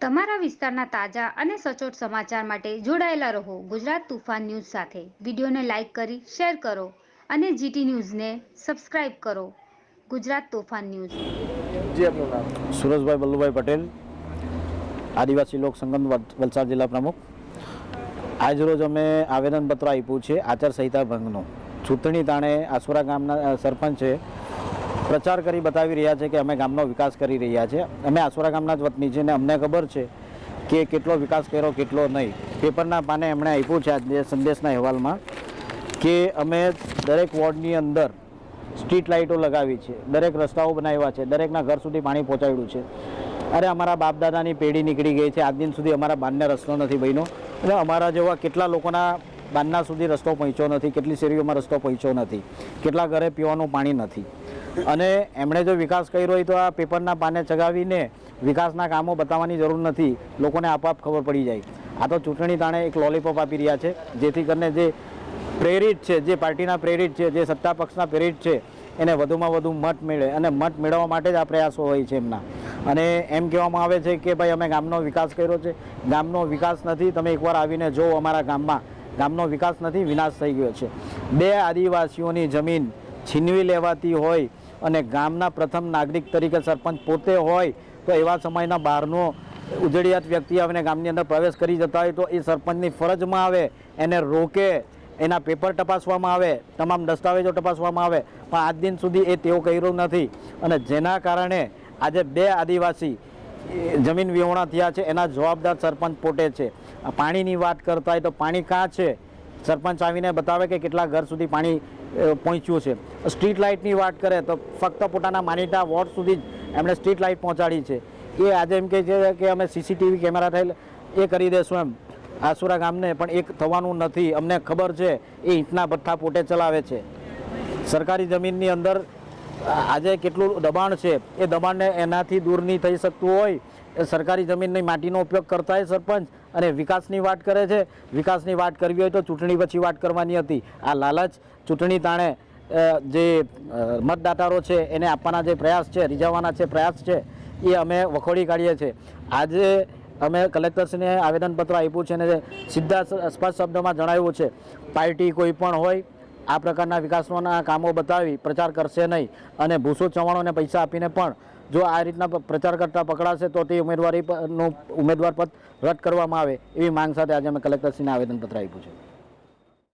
તમારા વિસ્તારના તાજા અને સચોટ સમાચાર માટે જોડાયેલા રહો ગુજરાત તુફાન ન્યૂઝ સાથે. વિડીયોને લાઇક કરી શેર કરો અને જીટી ન્યૂઝને સબસ્ક્રાઇબ કરો. ગુજરાત તોફાન ન્યૂઝ. જી આપનું નામ? સુરજભાઈ વલ્લભભાઈ પટેલ આદિવાસી લોક સંગમ વલસાડ જિલ્લા પ્રમુખ. આજરોજ અમે આવેદનપત્ર આપ્યું છે આચારસંહિતા ભંગનું. ચૂંટણી તાણે આસુરા ગામના સરપંચે પ્રચાર કરી બતાવી રહ્યા છે કે અમે ગામનો વિકાસ કરી રહ્યા છે. અમે આસુરા ગામના જ વતની છે ને અમને ખબર છે કે કેટલો વિકાસ કર્યો, કેટલો નહીં. પેપરના પાને એમણે આપ્યું છે આજે સંદેશના અહેવાલમાં કે અમે દરેક વોર્ડની અંદર સ્ટ્રીટ લાઇટો લગાવી છે, દરેક રસ્તાઓ બનાવ્યા છે, દરેકના ઘર સુધી પાણી પહોંચાડ્યું છે. અરે અમારા બાપ દાદાની પેઢી નીકળી ગઈ છે, આજ દિન સુધી અમારા બાનને રસ્તો નથી બન્યો અને અમારા જેવા કેટલા લોકોના બાનના સુધી રસ્તો પહોંચ્યો નથી, કેટલી શેરીઓમાં રસ્તો પહોંચ્યો નથી, કેટલા ઘરે પીવાનું પાણી નથી. અને એમણે જો વિકાસ કર્યો હોય તો આ પેપરના પાને ચગાવીને વિકાસના કામો બતાવવાની જરૂર નથી. લોકોને આપોઆપ ખબર પડી જાય. આ તો ચૂંટણી તાણે એક લોલીપોપ આપી રહ્યા છે, જેથી કરીને જે પ્રેરિત છે, જે પાર્ટીના પ્રેરિત છે, જે સત્તા પક્ષના પ્રેરિત છે, એને વધુમાં વધુ મત મેળવે અને મત મેળવવા માટે જ આ પ્રયાસો હોય છે એમના. અને એમ કહેવામાં આવે છે કે ભાઈ અમે ગામનો વિકાસ કર્યો છે. ગામનો વિકાસ નથી, તમે એકવાર આવીને જુઓ અમારા ગામમાં. ગામનો વિકાસ નથી, વિનાશ થઈ ગયો છે. બે આદિવાસીઓની જમીન છીનવી લેવાતી હોય અને ગામના પ્રથમ નાગરિક તરીકે સરપંચ પોતે હોય તો એવા સમયના બહારનો ઉજળિયાત વ્યક્તિ આવીને ગામની અંદર પ્રવેશ કરી જતા હોય તો એ સરપંચની ફરજમાં આવે, એને રોકે, એના પેપર તપાસવામાં આવે, તમામ દસ્તાવેજો તપાસવામાં આવે. પણ આજ દિન સુધી એ તેઓ કર્યું નથી. અને જેના કારણે આજે બે આદિવાસી જમીન વિહોણા થયા છે, એના જવાબદાર સરપંચ પોતે છે. પાણીની વાત કરતા હોય તો પાણી કાં છે? સરપંચ આવીને બતાવે કે કેટલા ઘર સુધી પાણી પહોંચ્યું છે. સ્ટ્રીટ લાઇટની વાત કરે તો ફક્ત પોતાના માનીતા વોર્ડ સુધી જ એમણે સ્ટ્રીટ લાઇટ પહોંચાડી છે. એ આજે એમ કહે છે કે અમે સીસીટીવી કેમેરા થયેલ, એ કરી દેશું એમ. આસુરા ગામને પણ એક થવાનું નથી. અમને ખબર છે, એ ઈંટના ભઠ્ઠા પોતે ચલાવે છે. સરકારી જમીનની અંદર આજે કેટલું દબાણ છે? એ દબાણને એનાથી દૂર નહીં થઈ શકતું હોય. સરકારી જમીનની માટીનો ઉપયોગ કરતા હોય સરપંચ અને વિકાસની વાત કરે છે. વિકાસની વાત કરવી હોય તો ચૂંટણી પછી વાત કરવાની હતી. આ લાલચ ચૂંટણી તાણે જે મતદાતારો છે એને આપવાના જે પ્રયાસ છે, રીઝવવાના જે પ્રયાસ છે, એ અમે વખોડી કાઢીએ છીએ. આજે અમે કલેક્ટરશ્રીને આવેદનપત્ર આપ્યું છે અને સીધા સ્પષ્ટ શબ્દમાં જણાવ્યું છે. પાર્ટી કોઈ પણ હોય આ પ્રકારના વિકાસના કામો બતાવી પ્રચાર કરશે નહીં. અને ભૂસો ચવાણોને પૈસા આપીને પણ જો આ રીતના પ્રચાર કરતા પકડાશે તો તે ઉમેદવારી પ- નું ઉમેદવાર પદ રદ કરવામાં આવે એવી માંગ સાથે આજે અમે કલેક્ટરશ્રીને આવેદનપત્ર આપ્યું છે.